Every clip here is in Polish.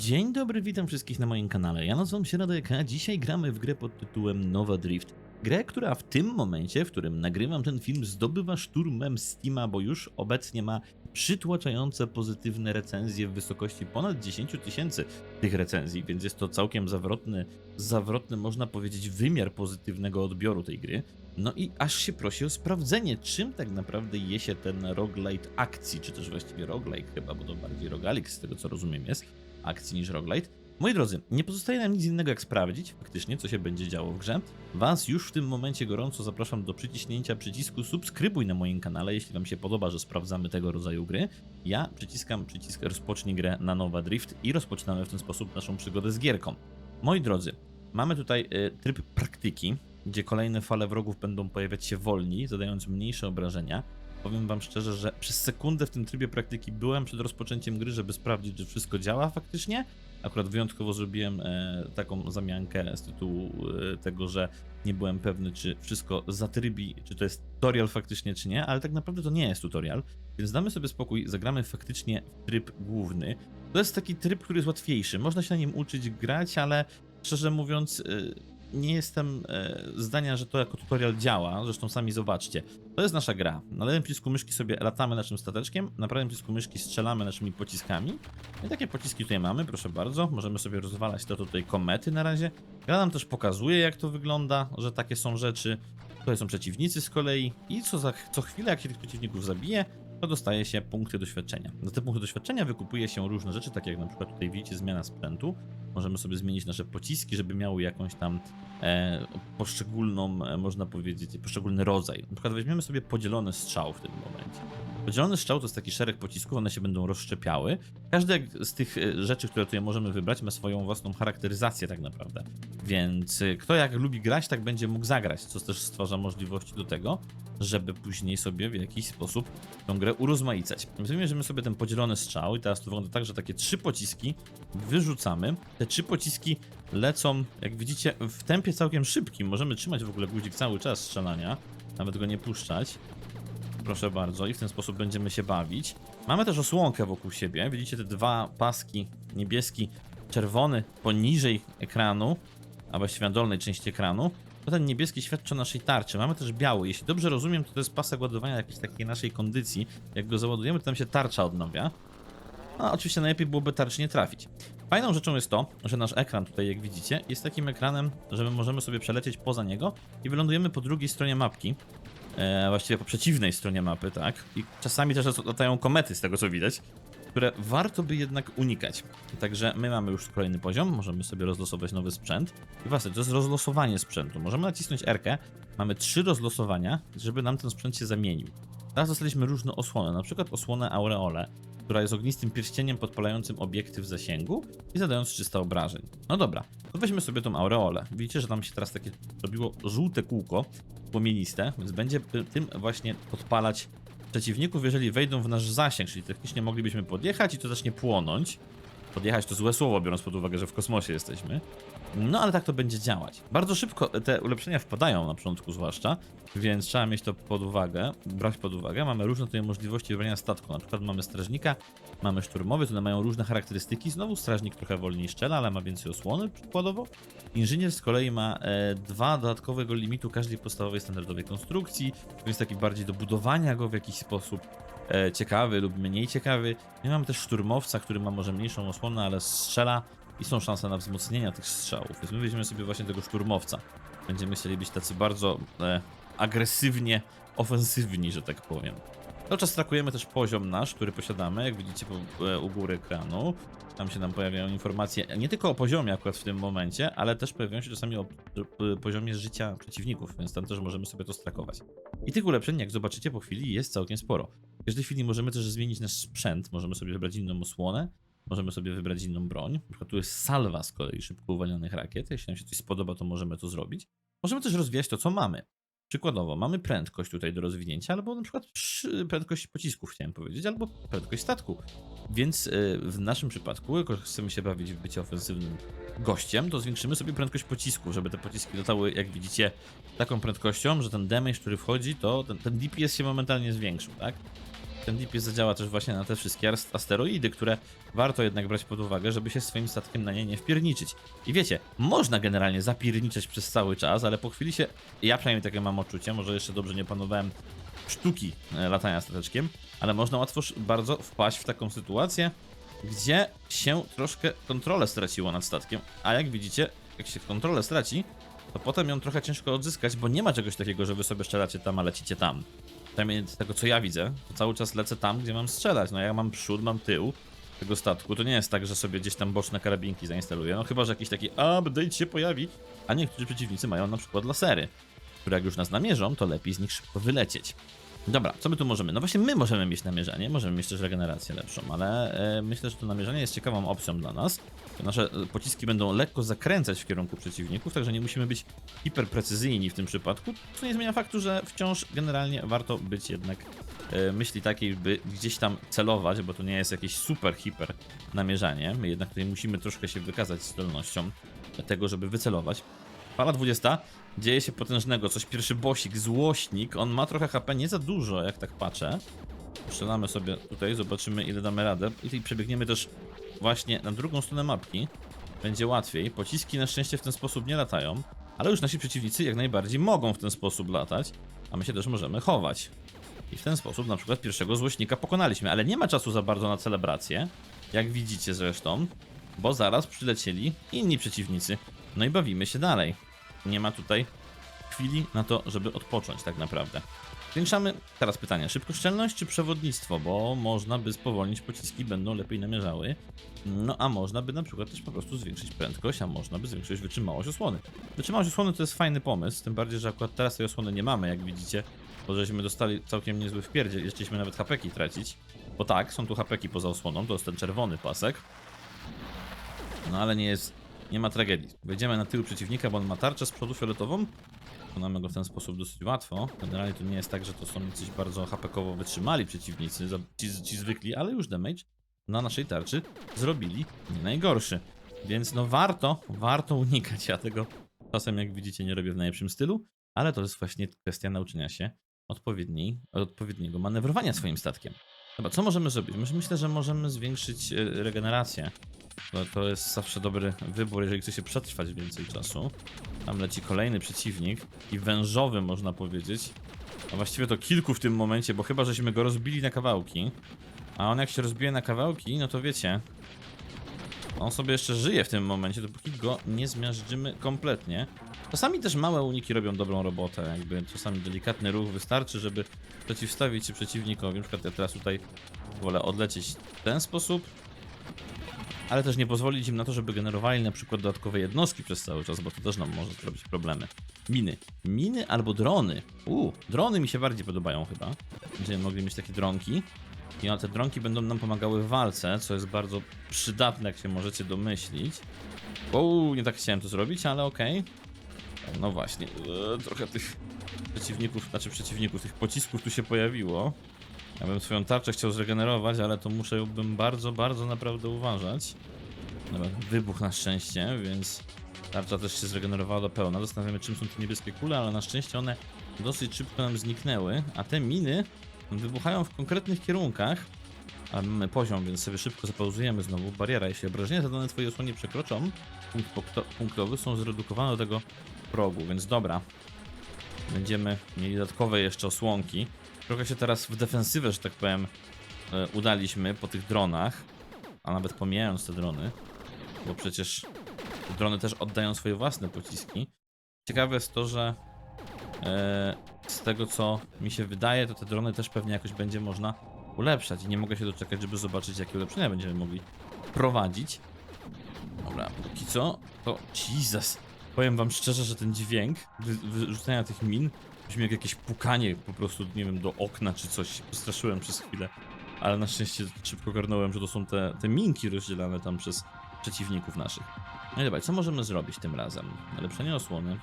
Dzień dobry, witam wszystkich na moim kanale. Ja nazywam się Radek, a dzisiaj gramy w grę pod tytułem Nowa Drift. Grę, która w tym momencie, w którym nagrywam ten film, zdobywa szturmem Steama, bo już obecnie ma przytłaczające pozytywne recenzje w wysokości ponad 10 tysięcy tych recenzji, więc jest to całkiem zawrotny, zawrotny, można powiedzieć, wymiar pozytywnego odbioru tej gry. No i aż się prosi o sprawdzenie, czym tak naprawdę je się ten roguelite akcji, czy też właściwie roguelike chyba, bo to bardziej rogalik z tego co rozumiem jest, akcji niż roguelite. Moi drodzy, nie pozostaje nam nic innego jak sprawdzić faktycznie, co się będzie działo w grze. Was już w tym momencie gorąco zapraszam do przyciśnięcia przycisku subskrybuj na moim kanale, jeśli Wam się podoba, że sprawdzamy tego rodzaju gry. Ja przyciskam przycisk rozpocznij grę na Nowa Drift i rozpoczynamy w ten sposób naszą przygodę z gierką. Moi drodzy, mamy tutaj y, tryb praktyki, gdzie kolejne fale wrogów będą pojawiać się wolniej, zadając mniejsze obrażenia. Powiem wam szczerze, że przez sekundę w tym trybie praktyki byłem przed rozpoczęciem gry, żeby sprawdzić, czy wszystko działa faktycznie. Akurat wyjątkowo zrobiłem e, taką zamiankę z tytułu e, tego, że nie byłem pewny, czy wszystko zatrybi, czy to jest tutorial faktycznie, czy nie, ale tak naprawdę to nie jest tutorial, więc damy sobie spokój, zagramy faktycznie w tryb główny. To jest taki tryb, który jest łatwiejszy, można się na nim uczyć grać, ale szczerze mówiąc, e, nie jestem e, zdania, że to jako tutorial działa, zresztą sami zobaczcie. To jest nasza gra. Na lewym przycisku myszki sobie latamy naszym stateczkiem, na prawym przycisku myszki strzelamy naszymi pociskami. I takie pociski tutaj mamy, proszę bardzo. Możemy sobie rozwalać to tutaj komety na razie. Gra nam też pokazuje, jak to wygląda, że takie są rzeczy. Tutaj są przeciwnicy z kolei i co, za, co chwilę, jak się tych przeciwników zabije, to dostaje się punkty doświadczenia. Za te punkty doświadczenia wykupuje się różne rzeczy, takie jak na przykład tutaj widzicie zmiana sprzętu. Możemy sobie zmienić nasze pociski, żeby miały jakąś tam e, poszczególną, e, można powiedzieć, poszczególny rodzaj. Na przykład weźmiemy sobie podzielony strzał w tym momencie. Podzielony strzał to jest taki szereg pocisków, one się będą rozszczepiały. Każdy z tych e, rzeczy, które tutaj możemy wybrać, ma swoją własną charakteryzację tak naprawdę. Więc e, kto jak lubi grać, tak będzie mógł zagrać, co też stwarza możliwości do tego, żeby później sobie w jakiś sposób tą grę urozmaicać. Wybierzemy sobie ten podzielony strzał i teraz to wygląda tak, że takie trzy pociski wyrzucamy. Te trzy pociski lecą, jak widzicie, w tempie całkiem szybkim. Możemy trzymać w ogóle guzik cały czas strzelania, nawet go nie puszczać. Proszę bardzo, i w ten sposób będziemy się bawić. Mamy też osłonkę wokół siebie. Widzicie te dwa paski, niebieski, czerwony poniżej ekranu, a właściwie na dolnej części ekranu. Ten niebieski świadczy o naszej tarczy. Mamy też biały. Jeśli dobrze rozumiem, to to jest pasek ładowania jakiejś takiej naszej kondycji. Jak go załadujemy, to tam się tarcza odnawia. A oczywiście najlepiej byłoby tarczy nie trafić. Fajną rzeczą jest to, że nasz ekran tutaj, jak widzicie, jest takim ekranem, że my możemy sobie przelecieć poza niego i wylądujemy po drugiej stronie mapki. E, właściwie po przeciwnej stronie mapy, tak? I czasami też latają komety, z tego co widać, które warto by jednak unikać. Także my mamy już kolejny poziom, możemy sobie rozlosować nowy sprzęt. I właśnie, to jest rozlosowanie sprzętu. Możemy nacisnąć R, mamy trzy rozlosowania, żeby nam ten sprzęt się zamienił. Teraz dostaliśmy różne osłony, na przykład osłonę Aureole, która jest ognistym pierścieniem podpalającym obiekty w zasięgu i zadając 300 obrażeń. No dobra, to weźmy sobie tą aureolę. Widzicie, że tam się teraz takie robiło żółte kółko, płomieniste, więc będzie tym właśnie podpalać przeciwników, jeżeli wejdą w nasz zasięg, czyli technicznie moglibyśmy podjechać i to zacznie płonąć. Podjechać to złe słowo, biorąc pod uwagę, że w kosmosie jesteśmy. No ale tak to będzie działać. Bardzo szybko te ulepszenia wpadają na początku zwłaszcza, więc trzeba mieć to pod uwagę, brać pod uwagę. Mamy różne tutaj możliwości wybrania statku. Na przykład mamy strażnika, mamy szturmowy, które mają różne charakterystyki. Znowu strażnik trochę wolniej strzela, ale ma więcej osłony przykładowo. Inżynier z kolei ma e, dwa dodatkowego limitu każdej podstawowej standardowej konstrukcji, więc taki bardziej do budowania go w jakiś sposób e, ciekawy lub mniej ciekawy. My mamy też szturmowca, który ma może mniejszą osłonę, ale strzela i są szanse na wzmocnienia tych strzałów. Więc my weźmiemy sobie właśnie tego szturmowca. Będziemy chcieli być tacy bardzo e, agresywnie ofensywni, że tak powiem. Cały czas trakujemy też poziom nasz, który posiadamy, jak widzicie e, u góry ekranu. Tam się nam pojawiają informacje nie tylko o poziomie akurat w tym momencie, ale też pojawiają się czasami o e, poziomie życia przeciwników, więc tam też możemy sobie to strakować. I tych ulepszeń, jak zobaczycie po chwili, jest całkiem sporo. W każdej chwili możemy też zmienić nasz sprzęt, możemy sobie wybrać inną osłonę, możemy sobie wybrać inną broń. Na przykład tu jest salwa z kolei szybko uwalnianych rakiet. Jeśli nam się coś spodoba, to możemy to zrobić. Możemy też rozwijać to, co mamy. Przykładowo, mamy prędkość tutaj do rozwinięcia, albo na przykład przy- prędkość pocisków, chciałem powiedzieć, albo prędkość statku. Więc y, w naszym przypadku, jako że chcemy się bawić w bycie ofensywnym gościem, to zwiększymy sobie prędkość pocisków, żeby te pociski latały, jak widzicie, taką prędkością, że ten damage, który wchodzi, to ten, ten DPS się momentalnie zwiększył, tak? Ten DPS zadziała też właśnie na te wszystkie ast- asteroidy, które warto jednak brać pod uwagę, żeby się swoim statkiem na nie nie wpierniczyć. I wiecie, można generalnie zapierniczać przez cały czas, ale po chwili się, ja przynajmniej takie mam odczucie, może jeszcze dobrze nie panowałem sztuki e, latania stateczkiem, ale można łatwo bardzo wpaść w taką sytuację, gdzie się troszkę kontrolę straciło nad statkiem, a jak widzicie, jak się kontrolę straci, to potem ją trochę ciężko odzyskać, bo nie ma czegoś takiego, że wy sobie strzelacie tam, a lecicie tam. Przynajmniej z tego co ja widzę, to cały czas lecę tam, gdzie mam strzelać. No ja mam przód, mam tył tego statku. To nie jest tak, że sobie gdzieś tam boczne karabinki zainstaluję. No chyba, że jakiś taki update się pojawi, a niektórzy przeciwnicy mają na przykład lasery, które jak już nas namierzą, to lepiej z nich szybko wylecieć. Dobra, co my tu możemy? No właśnie my możemy mieć namierzanie, możemy mieć też regenerację lepszą, ale e, myślę, że to namierzanie jest ciekawą opcją dla nas. Nasze e, pociski będą lekko zakręcać w kierunku przeciwników, także nie musimy być hiperprecyzyjni w tym przypadku, co nie zmienia faktu, że wciąż generalnie warto być jednak e, myśli takiej, by gdzieś tam celować, bo to nie jest jakieś super hiper namierzanie. My jednak tutaj musimy troszkę się wykazać zdolnością tego, żeby wycelować. Fala 20. Dzieje się potężnego, coś pierwszy bosik, złośnik. On ma trochę HP, nie za dużo, jak tak patrzę. Strzelamy sobie tutaj, zobaczymy ile damy radę. I przebiegniemy też właśnie na drugą stronę mapki. Będzie łatwiej. Pociski na szczęście w ten sposób nie latają, ale już nasi przeciwnicy jak najbardziej mogą w ten sposób latać, a my się też możemy chować. I w ten sposób na przykład pierwszego złośnika pokonaliśmy, ale nie ma czasu za bardzo na celebrację, jak widzicie zresztą, bo zaraz przylecieli inni przeciwnicy. No i bawimy się dalej. Nie ma tutaj chwili na to, żeby odpocząć tak naprawdę. Zwiększamy, teraz pytanie, szybkoszczelność czy przewodnictwo, bo można by spowolnić pociski, będą lepiej namierzały, no a można by na przykład też po prostu zwiększyć prędkość, a można by zwiększyć wytrzymałość osłony. Wytrzymałość osłony to jest fajny pomysł, tym bardziej, że akurat teraz tej osłony nie mamy, jak widzicie, bo żeśmy dostali całkiem niezły wpierdziel, jeszcze chcieliśmy nawet hapeki tracić, bo tak, są tu hapeki poza osłoną, to jest ten czerwony pasek, no ale nie jest, nie ma tragedii. Wejdziemy na tył przeciwnika, bo on ma tarczę z przodu fioletową, Pokonamy go w ten sposób dosyć łatwo. Generalnie to nie jest tak, że to są jacyś bardzo hapekowo wytrzymali przeciwnicy, ci, ci zwykli, ale już damage na naszej tarczy zrobili nie najgorszy. Więc no warto, warto unikać. Ja tego czasem, jak widzicie, nie robię w najlepszym stylu, ale to jest właśnie kwestia nauczenia się odpowiedniej, odpowiedniego manewrowania swoim statkiem. Dobra, co możemy zrobić? Myślę- że możemy zwiększyć e, regenerację. To, to jest zawsze dobry wybór, jeżeli chce się przetrwać więcej czasu. Tam leci kolejny przeciwnik i wężowy można powiedzieć. A właściwie to kilku w tym momencie, bo chyba żeśmy go rozbili na kawałki. A on jak się rozbije na kawałki, no to wiecie. On sobie jeszcze żyje w tym momencie, dopóki go nie zmiażdżymy kompletnie. Czasami też małe uniki robią dobrą robotę, jakby czasami delikatny ruch wystarczy, żeby przeciwstawić się przeciwnikowi. Na przykład ja teraz tutaj wolę odlecieć w ten sposób, ale też nie pozwolić im na to, żeby generowali na przykład dodatkowe jednostki przez cały czas, bo to też nam może zrobić problemy. Miny. Miny albo drony. Uuu, drony mi się bardziej podobają chyba. Będziemy mogli mieć takie dronki. I one, te dronki będą nam pomagały w walce, co jest bardzo przydatne, jak się możecie domyślić. Uuu, nie tak chciałem to zrobić, ale okej. No właśnie, eee, trochę tych przeciwników, znaczy przeciwników, tych pocisków tu się pojawiło. Ja bym swoją tarczę chciał zregenerować, ale to muszę bym bardzo, bardzo naprawdę uważać. Dobra, wybuch na szczęście, więc tarcza też się zregenerowała do pełna. Zastanawiamy czym są te niebieskie kule, ale na szczęście one dosyć szybko nam zniknęły, a te miny wybuchają w konkretnych kierunkach. A mamy poziom, więc sobie szybko zapauzujemy znowu. Bariera, jeśli obrażenia zadane twojej osłonie przekroczą, punkt punkto- punktowy są zredukowane do tego progu, więc dobra. Będziemy mieli dodatkowe jeszcze osłonki. Trochę się teraz w defensywę, że tak powiem, e, udaliśmy po tych dronach, a nawet pomijając te drony, bo przecież drony też oddają swoje własne pociski. Ciekawe jest to, że e, z tego co mi się wydaje, to te drony też pewnie jakoś będzie można ulepszać i nie mogę się doczekać, żeby zobaczyć jakie ulepszenia będziemy mogli prowadzić. Dobra, póki co, to Jesus. Powiem wam szczerze, że ten dźwięk wy, wyrzucania tych min brzmi jak jakieś pukanie po prostu, nie wiem, do okna czy coś. Straszyłem przez chwilę. Ale na szczęście szybko garnąłem, że to są te, te minki rozdzielane tam przez przeciwników naszych. No i dobra, co możemy zrobić tym razem? Ulepszenie osłony,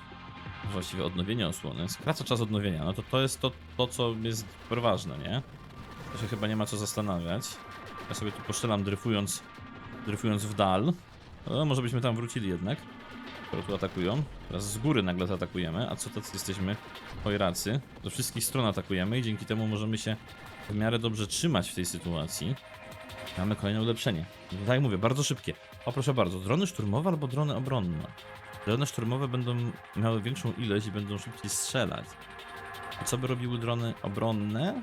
właściwie odnowienie osłony, skraca czas odnowienia, no to to jest to, to co jest ważne, nie? To się chyba nie ma co zastanawiać. Ja sobie tu poszczelam dryfując, dryfując w dal. O, może byśmy tam wrócili jednak. które tu atakują. Teraz z góry nagle zaatakujemy, a co tacy jesteśmy chojracy? Do wszystkich stron atakujemy i dzięki temu możemy się w miarę dobrze trzymać w tej sytuacji. Mamy kolejne ulepszenie. No tak jak mówię, bardzo szybkie. O proszę bardzo, drony szturmowe albo drony obronne. Drony szturmowe będą miały większą ilość i będą szybciej strzelać. Co by robiły drony obronne?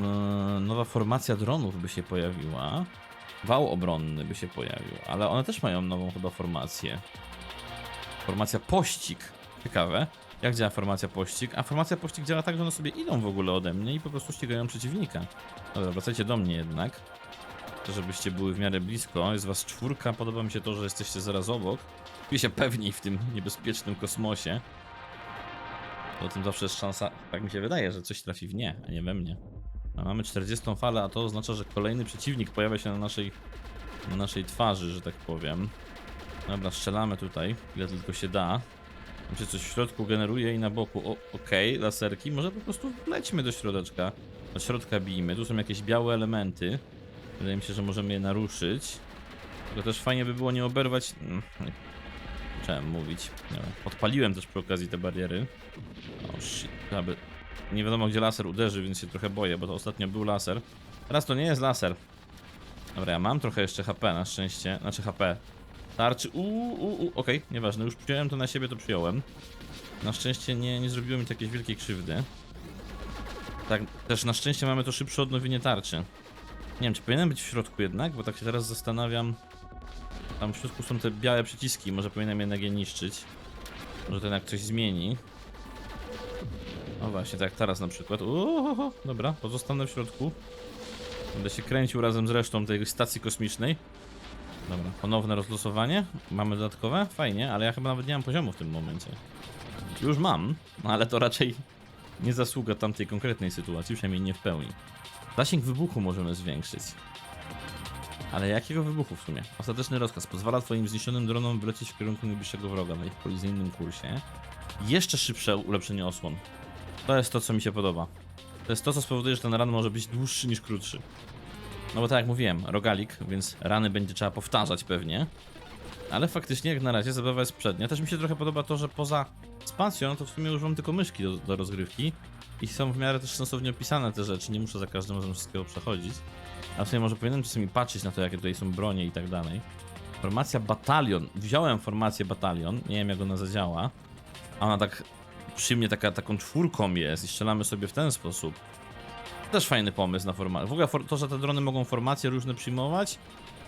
No, Nowa formacja dronów by się pojawiła. Wał obronny by się pojawił, ale one też mają nową chyba formację. Formacja pościg. Ciekawe. Jak działa formacja pościg? A formacja pościg działa tak, że one sobie idą w ogóle ode mnie i po prostu ścigają przeciwnika. Dobra, wracajcie do mnie jednak. Żebyście były w miarę blisko. Jest was czwórka. Podoba mi się to, że jesteście zaraz obok. Czuję się pewniej w tym niebezpiecznym kosmosie. Bo tym zawsze jest szansa, tak mi się wydaje, że coś trafi w nie, a nie we mnie. A mamy 40 falę, a to oznacza, że kolejny przeciwnik pojawia się na naszej, na naszej twarzy, że tak powiem. Dobra, strzelamy tutaj, ile tylko się da. Tam się coś w środku generuje i na boku. Okej, laserki. Może po prostu lećmy do środeczka. Do środka bijmy. Tu są jakieś białe elementy. Wydaje mi się, że możemy je naruszyć. Tylko też fajnie by było nie oberwać. Mm, Chciałem mówić. Nie wiem. Odpaliłem też przy okazji te bariery. O shit, aby. Nie wiadomo gdzie laser uderzy, więc się trochę boję, bo to ostatnio był laser. Teraz to nie jest laser. Dobra, ja mam trochę jeszcze HP na szczęście. Znaczy HP. Tarczy. Uuu, uu, uu. okej, nieważne. Już przyjąłem to na siebie, to przyjąłem. Na szczęście nie, nie zrobiło mi to jakiejś wielkiej krzywdy. Tak, też na szczęście mamy to szybsze odnowienie tarczy. Nie wiem, czy powinienem być w środku jednak, bo tak się teraz zastanawiam. Tam w środku są te białe przyciski, może powinienem jednak je niszczyć. Może to jednak coś zmieni. O właśnie, tak jak teraz na przykład. Uuu, dobra, pozostanę w środku. Będę się kręcił razem z resztą tej stacji kosmicznej. Dobra, ponowne rozlosowanie. Mamy dodatkowe? Fajnie, ale ja chyba nawet nie mam poziomu w tym momencie. Już mam, ale to raczej nie zasługa tamtej konkretnej sytuacji, przynajmniej nie w pełni. Zasięg wybuchu możemy zwiększyć. Ale jakiego wybuchu w sumie? Ostateczny rozkaz pozwala twoim zniszczonym dronom wylecieć w kierunku najbliższego wroga na ich kolizyjnym kursie. Jeszcze szybsze ulepszenie osłon. To jest to, co mi się podoba. To jest to, co spowoduje, że ten ran może być dłuższy niż krótszy. No bo tak jak mówiłem, rogalik, więc rany będzie trzeba powtarzać pewnie. Ale faktycznie jak na razie zabawa jest przednia. Też mi się trochę podoba to, że poza spacją to w sumie używam tylko myszki do, do rozgrywki. I są w miarę też sensownie opisane te rzeczy, nie muszę za każdym razem wszystkiego przechodzić. A w sumie może powinienem czasami patrzeć na to, jakie tutaj są bronie i tak dalej. Formacja batalion. Wziąłem formację batalion, nie wiem jak ona zadziała. A ona tak przy mnie taka, taką czwórką jest i strzelamy sobie w ten sposób. Też fajny pomysł na formację. W ogóle to, że te drony mogą formacje różne przyjmować,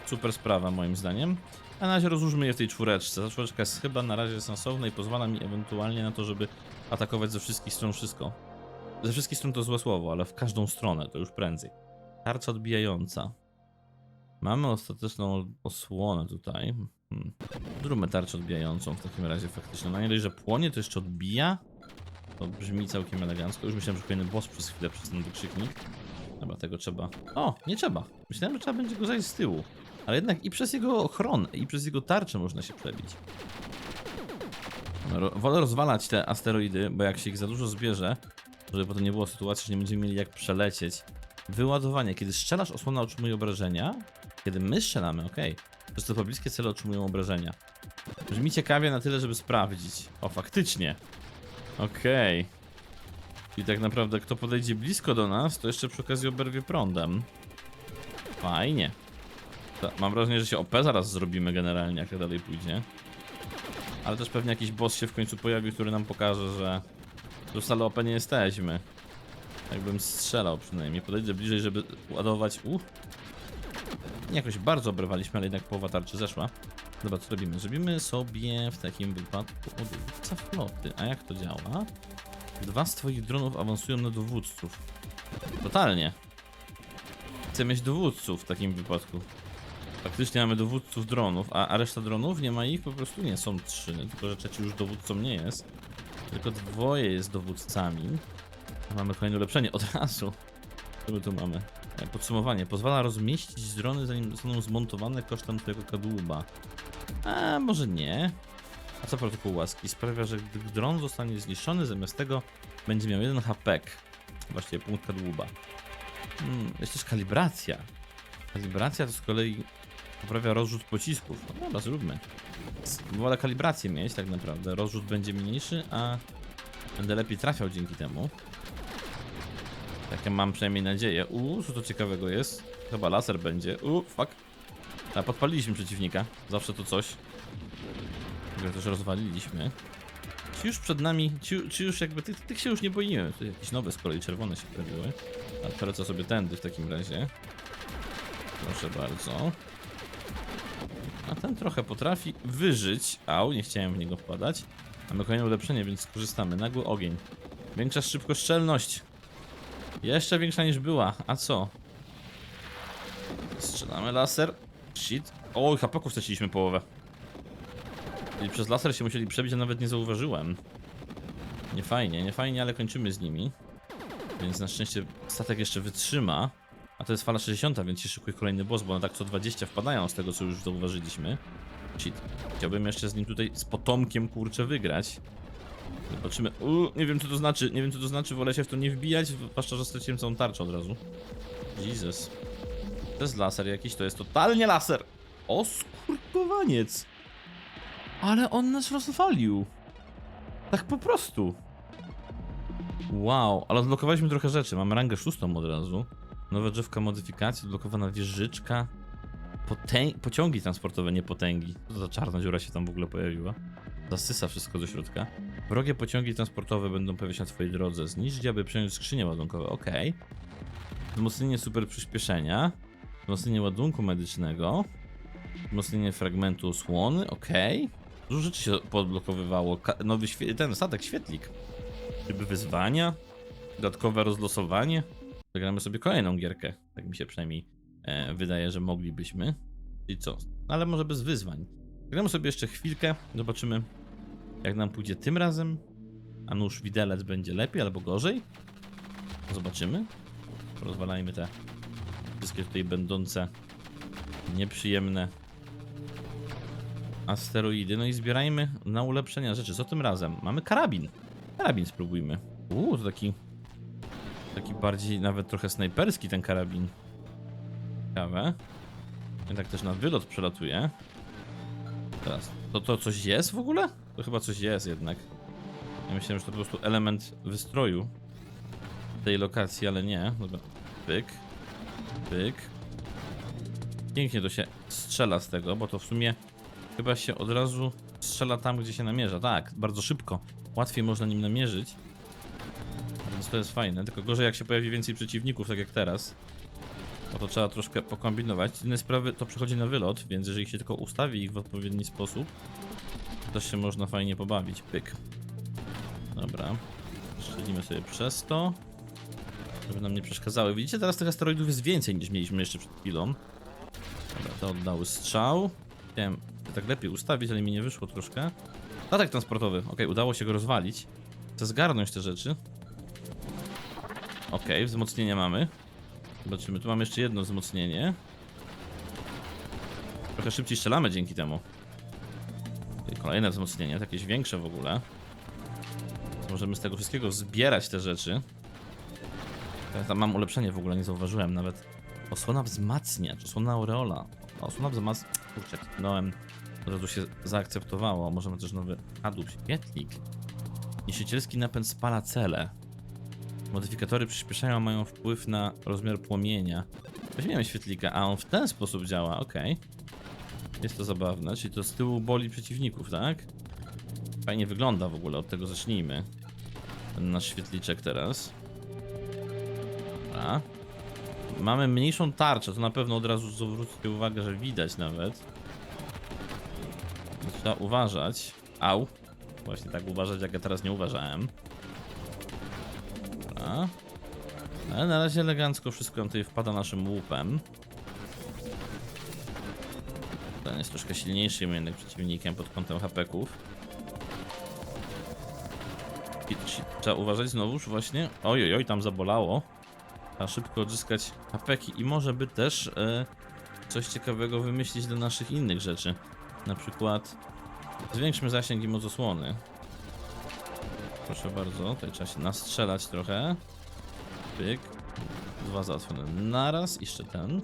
super sprawa moim zdaniem. A na razie rozłóżmy je w tej czwóreczce. Ta czwóreczka jest chyba na razie sensowna i pozwala mi ewentualnie na to, żeby atakować ze wszystkich stron wszystko. Ze wszystkich stron to złe słowo, ale w każdą stronę to już prędzej. Tarcza odbijająca. Mamy ostateczną osłonę tutaj. Hmm. Tarczę odbijającą w takim razie faktycznie. No nie dość, że płonie, to jeszcze odbija. To brzmi całkiem elegancko. Już myślałem, że kolejny boss przez chwilę przez ten wykrzyknik. Dobra, tego trzeba. O, nie trzeba. Myślałem, że trzeba będzie go zajść z tyłu. Ale jednak i przez jego ochronę, i przez jego tarczę można się przebić. No, ro- wolę rozwalać te asteroidy, bo jak się ich za dużo zbierze, żeby potem nie było sytuacji, że nie będziemy mieli jak przelecieć. Wyładowanie. Kiedy strzelasz, osłona otrzymuje obrażenia. Kiedy my strzelamy, okej. Przez to pobliskie cele otrzymują obrażenia. Brzmi ciekawie na tyle, żeby sprawdzić. O, faktycznie. Okej. I tak naprawdę kto podejdzie blisko do nas, to jeszcze przy okazji oberwie prądem. Fajnie. To, mam wrażenie, że się OP zaraz zrobimy generalnie, jak to dalej pójdzie. Ale też pewnie jakiś boss się w końcu pojawi, który nam pokaże, że tu wcale OP nie jesteśmy. Jakbym strzelał przynajmniej. Podejdę bliżej, żeby ładować. Uh. Nie jakoś bardzo obrywaliśmy, ale jednak połowa tarczy zeszła. Dobra, co robimy? Zrobimy sobie w takim wypadku dowódca floty. A jak to działa? Dwa z twoich dronów awansują na dowódców. Totalnie. Chcę mieć dowódców w takim wypadku. Faktycznie mamy dowódców dronów, a, a reszta dronów nie ma ich, po prostu nie są trzy. Tylko, że trzeci już dowódcą nie jest. Tylko dwoje jest dowódcami. Mamy kolejne ulepszenie od razu. Co my tu mamy? E, Podsumowanie. Pozwala rozmieścić drony zanim zostaną zmontowane kosztem twojego kadłuba. A może nie. A co protokół łaski? Sprawia, że gdy dron zostanie zniszczony, zamiast tego będzie miał jeden HP. Właściwie punkt kadłuba. Hmm, jest też kalibracja. Kalibracja to z kolei poprawia rozrzut pocisków. No dobra, zróbmy. Wolę kalibrację mieć tak naprawdę. Rozrzut będzie mniejszy, a będę lepiej trafiał dzięki temu. Takie mam przynajmniej nadzieję. Uuu, co to ciekawego jest? Chyba laser będzie. Uuu, fuck. A podpaliliśmy przeciwnika. Zawsze to coś. Go też rozwaliliśmy. Czy już przed nami, czy, czy już jakby tych, tych się już nie boimy. Tu jakieś nowe z kolei czerwone się pojawiły. A polecę sobie tędy w takim razie. Proszę bardzo. A ten trochę potrafi wyżyć. Au, nie chciałem w niego wpadać. Mamy kolejne ulepszenie, więc skorzystamy. Nagły ogień. Większa szybkostrzelność. Jeszcze większa niż była. A co? Strzelamy laser. Shit. O, hapaków straciliśmy połowę. I przez laser się musieli przebić, a nawet nie zauważyłem. Nie fajnie, nie fajnie, ale kończymy z nimi. Więc na szczęście statek jeszcze wytrzyma. To jest fala 60, więc się szykuje kolejny boss, bo one tak co 20 wpadają z tego, co już zauważyliśmy. Shit. Chciałbym jeszcze z nim tutaj, z potomkiem, kurczę, wygrać. Zobaczymy. Uuu, nie wiem, co to znaczy. Nie wiem, co to znaczy. Wolę się w to nie wbijać, zwłaszcza, że straciłem całą tarczę od razu. Jesus. To jest laser jakiś, to jest totalnie laser. O, skurkowaniec. Ale on nas rozwalił. Tak po prostu. Wow, ale odblokowaliśmy trochę rzeczy. Mamy rangę szóstą od razu. Nowa drzewka modyfikacji, odblokowana wieżyczka. Potę pociągi transportowe, nie potęgi. Co za czarna dziura się tam w ogóle pojawiła? Zasysa wszystko do środka. Wrogie pociągi transportowe będą pojawiać się na twojej drodze. Zniszcz, aby przejąć skrzynie ładunkowe. Ok. Wzmocnienie super przyspieszenia. Wzmocnienie ładunku medycznego. Wzmocnienie fragmentu osłony. Ok. Dużo rzeczy się podblokowywało. Ka nowy ten statek, świetlik. Tryby wyzwania. Dodatkowe rozlosowanie. Zagramy sobie kolejną gierkę. Tak mi się przynajmniej e, wydaje, że moglibyśmy. I co? Ale może bez wyzwań. Zagramy sobie jeszcze chwilkę. Zobaczymy, jak nam pójdzie tym razem. A nóż widelec będzie lepiej albo gorzej. Zobaczymy. Rozwalajmy te wszystkie tutaj będące nieprzyjemne asteroidy. No i zbierajmy na ulepszenia rzeczy. Co tym razem? Mamy karabin. Karabin spróbujmy. Uuu, to taki taki bardziej nawet trochę snajperski ten karabin. Ciekawe. Tak też na wylot przelatuje. Teraz, to to coś jest w ogóle? To chyba coś jest jednak. Ja myślałem, że to po prostu element wystroju tej lokacji, ale nie. Dobra. Pyk. Pyk. Pięknie to się strzela z tego, bo to w sumie chyba się od razu strzela tam, gdzie się namierza. Tak, bardzo szybko. Łatwiej można nim namierzyć. Więc to jest fajne, tylko gorzej jak się pojawi więcej przeciwników, tak jak teraz. Bo to trzeba troszkę pokombinować. Z innej sprawy to przychodzi na wylot, więc jeżeli się tylko ustawi ich w odpowiedni sposób, to się można fajnie pobawić. Pyk. Dobra. Strzelimy sobie przez to. Żeby nam nie przeszkadzały. Widzicie, teraz tych asteroidów jest więcej niż mieliśmy jeszcze przed chwilą. Dobra, te oddały strzał. Chciałem tak lepiej ustawić, ale mi nie wyszło troszkę. Statek transportowy. Ok, udało się go rozwalić. Chcę zgarnąć te rzeczy. Ok, wzmocnienie mamy. Zobaczymy, tu mam jeszcze jedno wzmocnienie. Trochę szybciej strzelamy dzięki temu. Kolejne wzmocnienie, jakieś większe w ogóle. Możemy z tego wszystkiego zbierać te rzeczy. Ja tam mam ulepszenie w ogóle, nie zauważyłem nawet. Osłona wzmacnia, czy osłona aureola. Osłona wzmacnia. Kurczę, kliknąłem. Od razu się zaakceptowało. Możemy też nowy kadłub, świetlik. Niszczycielski napęd spala cele. Modyfikatory przyspieszają, mają wpływ na rozmiar płomienia. Weźmiemy świetlika, a on w ten sposób działa, okej. Jest to zabawne, czyli to z tyłu boli przeciwników, tak? Fajnie wygląda w ogóle, od tego zacznijmy. Ten nasz świetliczek teraz. Dobra. Mamy mniejszą tarczę, to na pewno od razu zwróćcie uwagę, że widać nawet. Trzeba uważać. Au. Właśnie tak uważać, jak ja teraz nie uważałem. Dobra. Ale na razie elegancko wszystko nam tutaj wpada naszym łupem. Ten jest troszkę silniejszym jednak przeciwnikiem pod kątem hapeków. Trzeba uważać znowuż właśnie. Oj, oj, tam zabolało. Trzeba szybko odzyskać hapeki i może by też e, coś ciekawego wymyślić do naszych innych rzeczy. Na przykład zwiększmy zasięg i moc osłony. Proszę bardzo, tutaj trzeba się nastrzelać trochę. Pyk. Dwa załatwione naraz, jeszcze ten.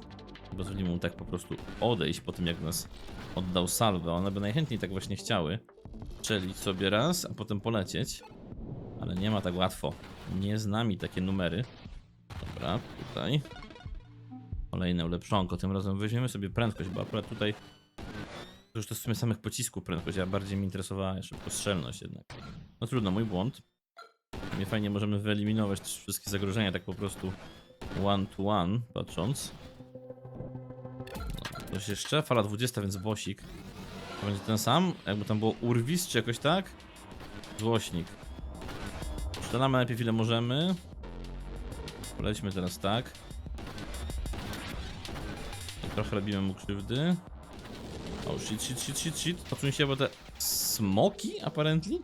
Pozwolimy mu tak po prostu odejść po tym, jak nas oddał salwę. One by najchętniej tak właśnie chciały. Strzelić sobie raz, a potem polecieć. Ale nie ma tak łatwo. Nie z nami takie numery. Dobra, tutaj. Kolejne ulepszonko. Tym razem weźmiemy sobie prędkość, bo akurat tutaj już to w sumie samych pocisków prędkość, a bardziej mnie interesowała szybkostrzelność jednak. No trudno, mój błąd. Nie fajnie możemy wyeliminować też wszystkie zagrożenia tak po prostu one to one, patrząc. Coś jeszcze? Fala 20, więc bosik. To będzie ten sam? Jakby tam było urwis, czy jakoś tak? Złośnik. Strzelamy najpierw ile możemy. Polećmy teraz tak. Trochę robimy mu krzywdy. O, shit, shit, shit, shit, shit. Odsuń się, bo te smoki, apparently?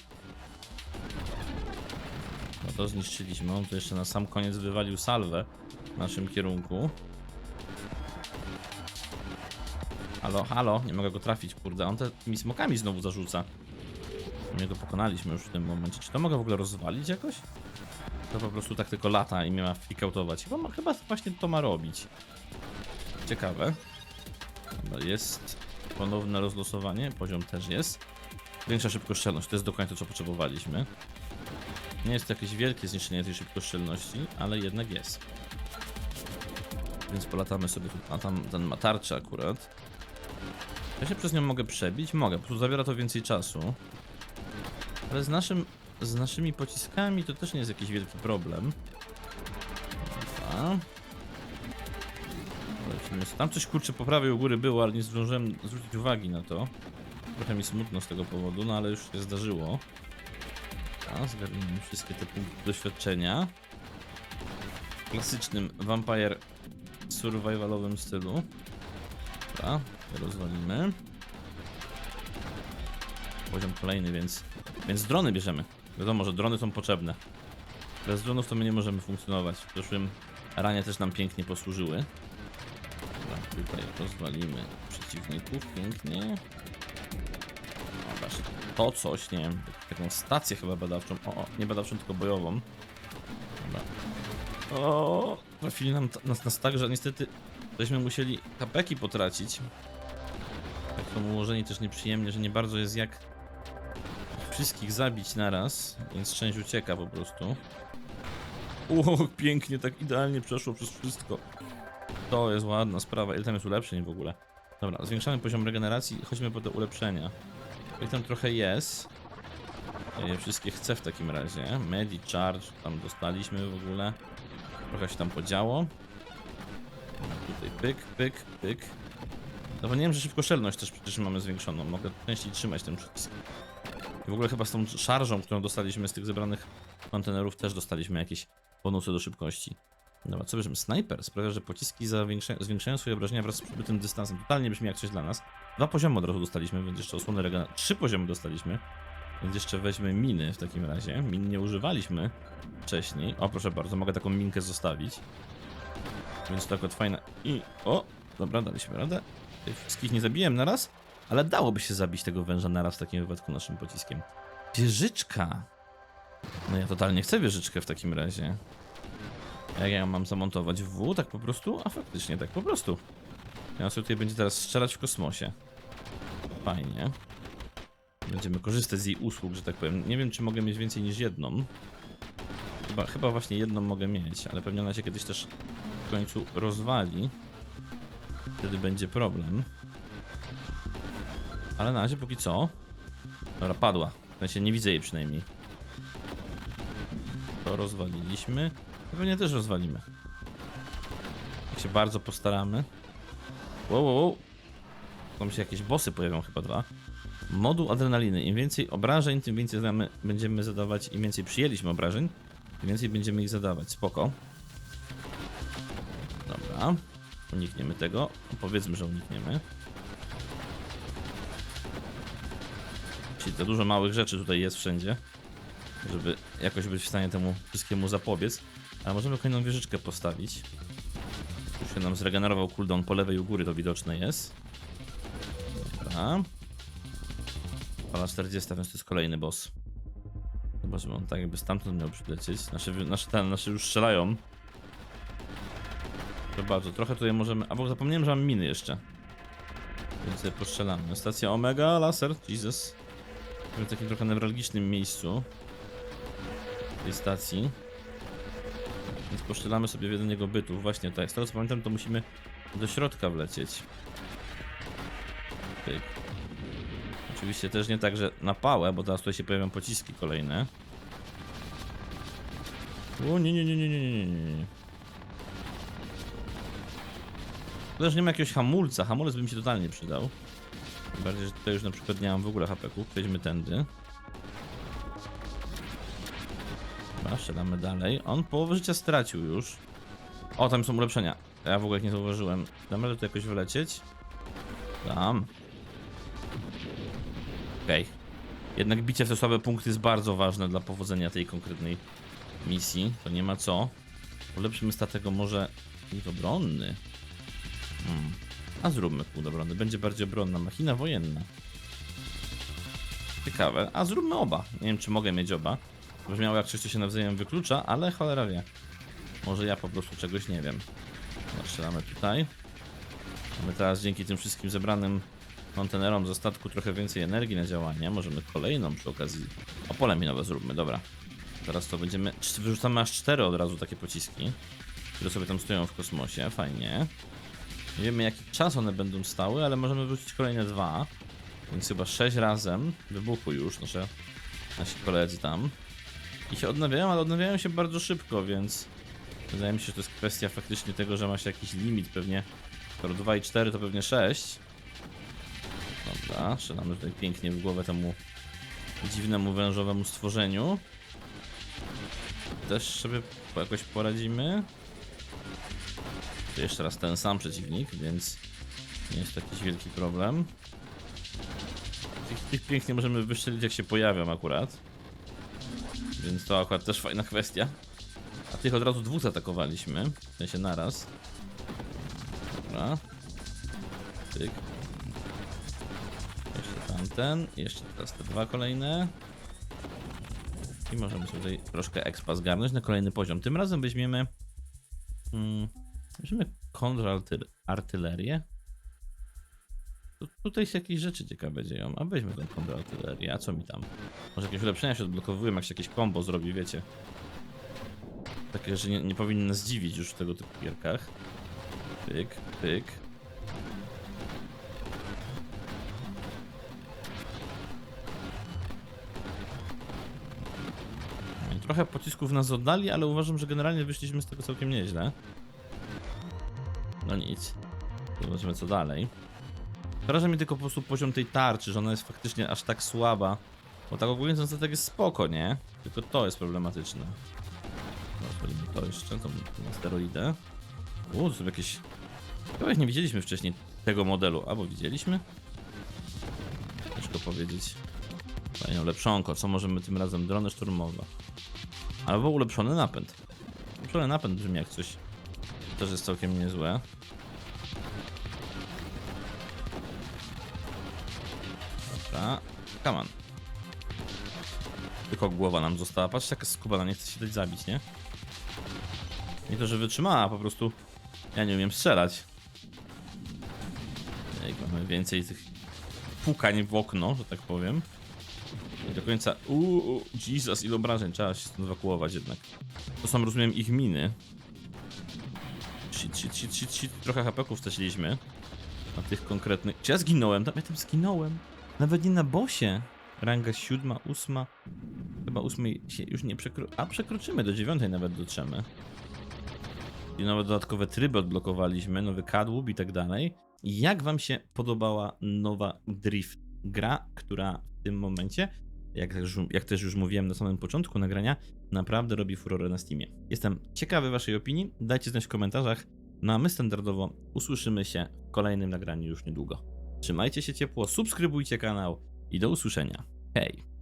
No to zniszczyliśmy. On tu jeszcze na sam koniec wywalił salwę w naszym kierunku. Halo, halo, nie mogę go trafić, kurde. On te, tymi smokami znowu zarzuca. My go pokonaliśmy już w tym momencie. Czy to mogę w ogóle rozwalić jakoś? To po prostu tak tylko lata i mnie ma freakoutować. Chyba, chyba właśnie to ma robić. Ciekawe. Dobra, jest ponowne rozlosowanie. Poziom też jest. Większa szybkostrzelność, to jest dokładnie to, co potrzebowaliśmy. Nie jest to jakieś wielkie zniszczenie tej szybkostrzelności, ale jednak jest. Więc polatamy sobie tu, a tam ten ma tarczę akurat. Ja się przez nią mogę przebić? Mogę, po prostu zabiera to więcej czasu. Ale z naszym, z naszymi pociskami to też nie jest jakiś wielki problem. Dobra. Tam coś kurczę po prawej u góry było, ale nie zdążyłem zwrócić uwagi na to. Trochę mi smutno z tego powodu, no ale już się zdarzyło. A, zgarnijmy wszystkie te punkty doświadczenia. W klasycznym Vampire survivalowym stylu. Dobra, rozwalimy. Poziom kolejny, więc, więc drony bierzemy. Wiadomo, że drony są potrzebne. Bez dronów to my nie możemy funkcjonować. W zeszłym ranie też nam pięknie posłużyły. Tutaj rozwalimy przeciwników pięknie. O, właśnie, to coś, nie wiem, taką stację chyba badawczą. O, o nie badawczą, tylko bojową. Dobra. O, trafili nam nas, nas tak, że niestety żeśmy musieli kapeki potracić. Tak są ułożeni też nieprzyjemnie, że nie bardzo jest jak wszystkich zabić naraz, więc część ucieka po prostu. O, pięknie, tak idealnie przeszło przez wszystko. To jest ładna sprawa. Ile tam jest ulepszeń w ogóle? Dobra, zwiększamy poziom regeneracji, chodźmy po te ulepszenia. I tam trochę jest. Ja wszystkie chcę w takim razie. Medi Charge tam dostaliśmy w ogóle. Trochę się tam podziało. Tutaj pyk, pyk, pyk. Zapomniałem, że szybkostrzelność też przecież mamy zwiększoną. Mogę częściej trzymać ten przycisk. I w ogóle chyba z tą szarżą, którą dostaliśmy z tych zebranych kontenerów, też dostaliśmy jakieś bonusy do szybkości. Dobra, co bierzemy? Sniper sprawia, że pociski zawiększają, zwiększają swoje obrażenia wraz z przybytym dystansem. Totalnie brzmi jak coś dla nas. Dwa poziomy od razu dostaliśmy, więc jeszcze osłony regeneracji. Trzy poziomy dostaliśmy. Więc jeszcze weźmy miny w takim razie. Min nie używaliśmy wcześniej. O, proszę bardzo, mogę taką minkę zostawić. Więc to akurat fajne. I o, dobra, daliśmy radę. Wszystkich nie zabiłem na raz, ale dałoby się zabić tego węża naraz w takim wypadku naszym pociskiem. Wieżyczka! No ja totalnie chcę wieżyczkę w takim razie. Jak ja ją mam zamontować? W? Tak po prostu? A faktycznie, tak po prostu. Ja sobie tutaj będzie teraz strzelać w kosmosie. Fajnie. Będziemy korzystać z jej usług, że tak powiem. Nie wiem, czy mogę mieć więcej niż jedną. Chyba, chyba właśnie jedną mogę mieć, ale pewnie ona się kiedyś też w końcu rozwali. Wtedy będzie problem. Ale na razie póki co. Dobra, padła. W sensie nie widzę jej przynajmniej. To rozwaliliśmy. Pewnie też rozwalimy. Jak się bardzo postaramy. Wow, wow, wow. Tam się jakieś bossy pojawią, chyba dwa. Moduł adrenaliny. Im więcej obrażeń, tym więcej znamy, będziemy zadawać. Im więcej przyjęliśmy obrażeń, tym więcej będziemy ich zadawać. Spoko. Dobra. Unikniemy tego. Powiedzmy, że unikniemy. Czyli to dużo małych rzeczy tutaj jest wszędzie, żeby jakoś być w stanie temu wszystkiemu zapobiec. Ale możemy kolejną wieżyczkę postawić. Już się nam zregenerował cooldown po lewej u góry, to widoczne jest. Dobra. Fala 40, więc to jest kolejny boss. Zobaczmy, on tak jakby stamtąd miał przylecieć. Nasze, wi- nasze, ten, nasze już strzelają. To bardzo. Trochę tutaj możemy... A bo zapomniałem, że mam miny jeszcze. Więc sobie postrzelamy. Stacja Omega, laser, Jesus. W takim trochę newralgicznym miejscu. tej stacji. Więc poszczelamy sobie w jeden jego bytów. Właśnie tak. Z tego co pamiętam, to musimy do środka wlecieć. Pyk. Oczywiście też nie tak, że na pałę, bo teraz tutaj się pojawią pociski kolejne. O nie, nie, nie, nie, nie, nie, nie, nie. Też nie ma jakiegoś hamulca. Hamulec by mi się totalnie przydał. Tym bardziej, że tutaj już na przykład nie mam w ogóle hapeków. Przejdźmy tędy. Strzelamy dalej. On połowę życia stracił już. O, tam są ulepszenia. Ja w ogóle ich nie zauważyłem. Dam radę tu jakoś wylecieć? Tam. Okej. Jednak bicie w te słabe punkty jest bardzo ważne dla powodzenia tej konkretnej misji. To nie ma co. Ulepszymy statek o może półdobronny. Hmm. A zróbmy półdobronny. Będzie bardziej obronna. Machina wojenna. Ciekawe. A zróbmy oba. Nie wiem, czy mogę mieć oba. Brzmiało jak coś, co się nawzajem wyklucza, ale cholera wie. Może ja po prostu czegoś nie wiem. Strzelamy tutaj. Mamy teraz dzięki tym wszystkim zebranym kontenerom ze statku trochę więcej energii na działanie. Możemy kolejną przy okazji. O pole minowe zróbmy, dobra. Teraz to będziemy. Wyrzucamy aż cztery od razu takie pociski, które sobie tam stoją w kosmosie. Fajnie. Nie wiemy jaki czas one będą stały, ale możemy wrzucić kolejne dwa. Więc chyba sześć razem wybuchły już nasze, nasi koledzy tam. I się odnawiają, ale odnawiają się bardzo szybko, więc wydaje mi się, że to jest kwestia faktycznie tego, że ma się jakiś limit pewnie. Skoro 2 i 4 to pewnie 6. Dobra, strzelamy tutaj pięknie w głowę temu dziwnemu wężowemu stworzeniu. Też sobie jakoś poradzimy. To jeszcze raz ten sam przeciwnik, więc nie jest to jakiś wielki problem. Tych, tych pięknie możemy wyszczelić jak się pojawią akurat. Więc to akurat też fajna kwestia. A tych od razu dwóch zaatakowaliśmy. W sensie naraz. Dobra. Tyk. Jeszcze tamten. Jeszcze teraz te dwa kolejne. I możemy sobie tutaj troszkę expa zgarnąć na kolejny poziom. Tym razem weźmiemy... Hmm, weźmiemy kontrartylerię. Tu, tutaj się jakieś rzeczy ciekawe dzieją. A weźmy tą kontrartylerię. A co mi tam? Może jakieś ulepszenia się odblokowują, jak się jakieś combo zrobi, wiecie. Takie, że nie, nie powinny nas zdziwić już w tego typu gierkach. Pyk, pyk. Trochę pocisków nas oddali, ale uważam, że generalnie wyszliśmy z tego całkiem nieźle. No nic. Zobaczymy co dalej. Przeraża mnie tylko po prostu poziom tej tarczy, że ona jest faktycznie aż tak słaba. Bo tak ogólnie ten statek jest spoko, nie? Tylko to jest problematyczne. Sprawdzimy to jeszcze, tą, asteroidę. U, to są jakieś... Chyba ich nie widzieliśmy wcześniej tego modelu. Albo widzieliśmy? Ciężko powiedzieć. Fajnie, ulepszonko. Co możemy tym razem? Drony szturmowe. Albo ulepszony napęd. Ulepszony napęd brzmi jak coś. Też jest całkiem niezłe. Come on. Tylko głowa nam została. Patrz, jaka skubana, nie chce się dać zabić, nie? Nie to, że wytrzymała, po prostu ja nie umiem strzelać. Jak mamy więcej tych pukań w okno, że tak powiem. Nie do końca... Uuu, Jesus, ile obrażeń, trzeba się stąd ewakuować jednak. To są, rozumiem, ich miny. Shit, shit, shit, shit, shit. Trochę hapeków straciliśmy. Na tych konkretnych... Czy ja zginąłem? Ja tam zginąłem. Nawet nie na bosie. Ranga siódma, ósma. Chyba ósmej się już nie przekro... A przekroczymy, do dziewiątej nawet dotrzemy. I nowe dodatkowe tryby odblokowaliśmy, nowy kadłub i tak dalej. Jak wam się podobała nowa Drift? Gra, która w tym momencie, jak też, już- jak też już mówiłem na samym początku nagrania, naprawdę robi furorę na Steamie. Jestem ciekawy waszej opinii, dajcie znać w komentarzach. No a my standardowo usłyszymy się w kolejnym nagraniu już niedługo. Trzymajcie się ciepło, subskrybujcie kanał i do usłyszenia. Hej!